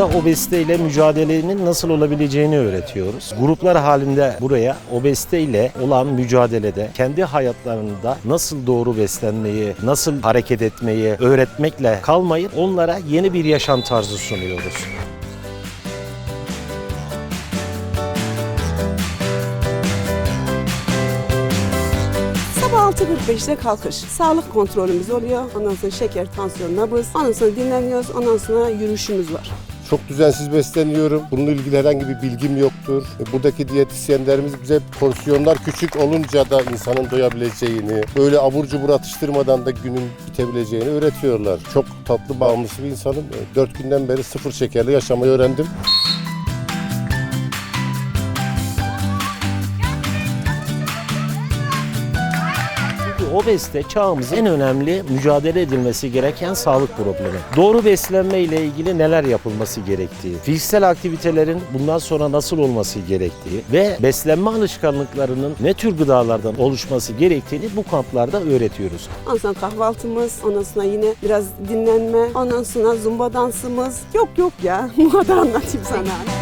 Burada obezite ile mücadelenin nasıl olabileceğini öğretiyoruz. Gruplar halinde buraya obezite ile olan mücadelede kendi hayatlarında nasıl doğru beslenmeyi, nasıl hareket etmeyi öğretmekle kalmayıp onlara yeni bir yaşam tarzı sunuyoruz. Sabah 6.45'te kalkış. Sağlık kontrolümüz oluyor. Ondan sonra şeker, tansiyon, nabız. Ondan sonra dinleniyoruz. Ondan sonra yürüyüşümüz var. Çok düzensiz besleniyorum. Bununla ilgili herhangi bir bilgim yoktur. E, Buradaki diyetisyenlerimiz bize porsiyonlar küçük olunca da insanın doyabileceğini, böyle abur cubur atıştırmadan da günün bitebileceğini öğretiyorlar. Çok tatlı bağımlısı bir insanım. E, Dört günden beri sıfır şekerle yaşamayı öğrendim. Çünkü obezite çağımızın en önemli mücadele edilmesi gereken sağlık problemi. Doğru beslenme ile ilgili neler yapılması gerektiği, fiziksel aktivitelerin bundan sonra nasıl olması gerektiği ve beslenme alışkanlıklarının ne tür gıdalardan oluşması gerektiğini bu kamplarda öğretiyoruz. Ondan sonra kahvaltımız. Ondan sonra yine biraz dinlenme. Ondan sonra zumba dansımız. Yok yok ya. Bu kadar anlatayım sana.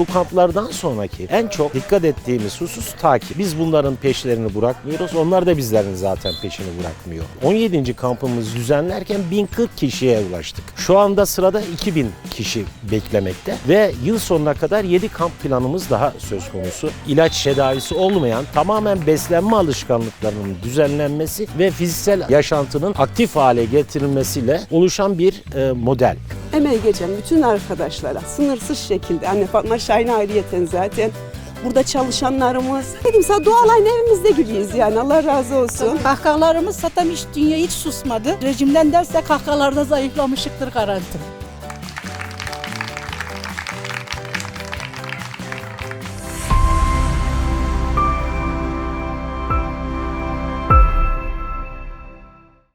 Bu kamplardan sonraki en çok dikkat ettiğimiz husus takip. Biz bunların peşlerini bırakmıyoruz. Onlar da bizlerin zaten peşini bırakmıyor. 17. kampımızı düzenlerken 1040 kişiye ulaştık. Şu anda sırada 2000 kişi beklemekte ve yıl sonuna kadar 7 kamp planımız daha söz konusu. İlaç tedavisi olmayan tamamen beslenme alışkanlıklarının düzenlenmesi ve fiziksel yaşantının aktif hale getirilmesiyle oluşan bir e, model. Emeği geçen bütün arkadaşlara sınırsız şekilde anne Fatma Şahin ayrıyeten zaten burada çalışanlarımız dedim sana doğal aynı evimizde gibiyiz yani Allah razı olsun. Kahkahalarımız zaten hiç dünya hiç susmadı. Rejimden derse kahkahalarda zayıflamışıktır garanti.